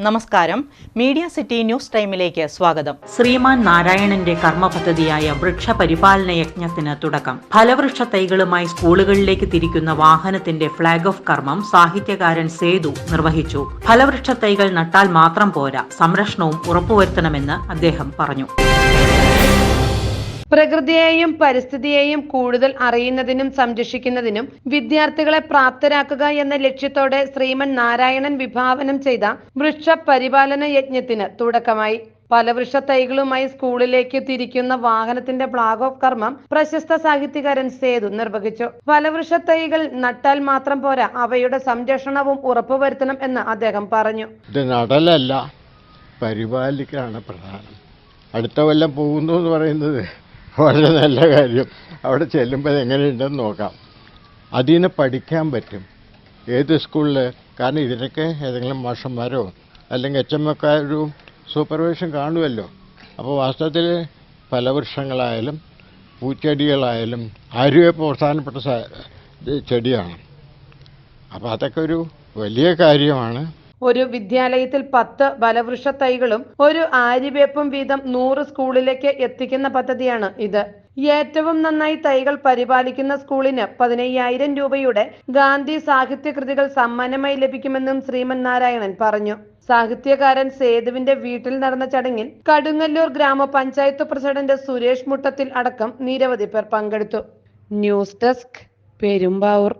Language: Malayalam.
നമസ്കാരം. മീഡിയ സിറ്റി ന്യൂസ് ടൈമിലേക്ക് സ്വാഗതം. ശ്രീമാൻ നാരായണന്റെ കർമ്മപദ്ധതിയായ വൃക്ഷപരിപാലന യജ്ഞത്തിന് തുടക്കം. ഫലവൃക്ഷ തൈകളുമായി സ്കൂളുകളിലേക്ക് തിരിക്കുന്ന വാഹനത്തിന്റെ ഫ്ളാഗ് ഓഫ് കർമ്മം സാഹിത്യകാരൻ സേതു നിർവഹിച്ചു. ഫലവൃക്ഷ തൈകൾ നട്ടാൽ മാത്രം പോരാ സംരക്ഷണവും ഉറപ്പുവരുത്തണമെന്ന് അദ്ദേഹം പറഞ്ഞു. പ്രകൃതിയെയും പരിസ്ഥിതിയെയും കൂടുതൽ അറിയുന്നതിനും സംരക്ഷിക്കുന്നതിനും വിദ്യാർത്ഥികളെ പ്രാപ്തരാക്കുക എന്ന ലക്ഷ്യത്തോടെ ശ്രീമൻ നാരായണൻ വിഭാവനം ചെയ്ത വൃക്ഷ പരിപാലന യജ്ഞത്തിന് തുടക്കമായി. പല വൃക്ഷ തൈകളുമായി സ്കൂളിലേക്ക് തിരിക്കുന്ന വാഹനത്തിന്റെ ഫ്ളാഗ് ഓഫ് കർമ്മം പ്രശസ്ത സാഹിത്യകാരൻ സേതു നിർവഹിച്ചു. ഫലവൃക്ഷ തൈകൾ നട്ടാൽ മാത്രം പോരാ അവയുടെ സംരക്ഷണവും ഉറപ്പുവരുത്തണം എന്ന് അദ്ദേഹം പറഞ്ഞു. നടലല്ല പരിപാലിക്കാണ് പ്രധാനം. അടുത്ത കൊല്ലം പോകുന്നു എന്ന് പറയുന്നത് വളരെ നല്ല കാര്യം. അവിടെ ചെല്ലുമ്പോൾ എങ്ങനെയുണ്ടെന്ന് നോക്കാം. അതിൽ നിന്ന് പഠിക്കാൻ പറ്റും. ഏത് സ്കൂളിൽ കാരണം ഇതിനൊക്കെ ഏതെങ്കിലും മാഷന്മാരോ അല്ലെങ്കിൽ എച്ച് എം ഒരു സൂപ്പർവിഷൻ കാണുമല്ലോ അപ്പോൾ വാസ്തവത്തിൽ ഫലവൃക്ഷങ്ങളായാലും പൂച്ചെടികളായാലും ആരോഗ്യ പ്രധാനപ്പെട്ട ചെടിയാണ്. അപ്പോൾ അതൊക്കെ ഒരു വലിയ കാര്യമാണ്. ഒരു വിദ്യാലയത്തിൽ പത്ത് ബലവൃക്ഷ തൈകളും ഒരു ആര്യവേപ്പും വീതം നൂറ് സ്കൂളിലേക്ക് എത്തിക്കുന്ന പദ്ധതിയാണ് ഇത്. ഏറ്റവും നന്നായി തൈകൾ പരിപാലിക്കുന്ന സ്കൂളിന് പതിനയ്യായിരം രൂപയുടെ ഗാന്ധി സാഹിത്യ കൃതികൾ സമ്മാനമായി ലഭിക്കുമെന്നും ശ്രീമൻ നാരായണൻ പറഞ്ഞു. സാഹിത്യകാരൻ സേതുവിന്റെ വീട്ടിൽ നടന്ന ചടങ്ങിൽ കടുങ്ങല്ലൂർ ഗ്രാമപഞ്ചായത്ത് പ്രസിഡന്റ് സുരേഷ് മുട്ടത്തിൽ അടക്കം നിരവധി പേർ പങ്കെടുത്തു. News desk Perumbavoor.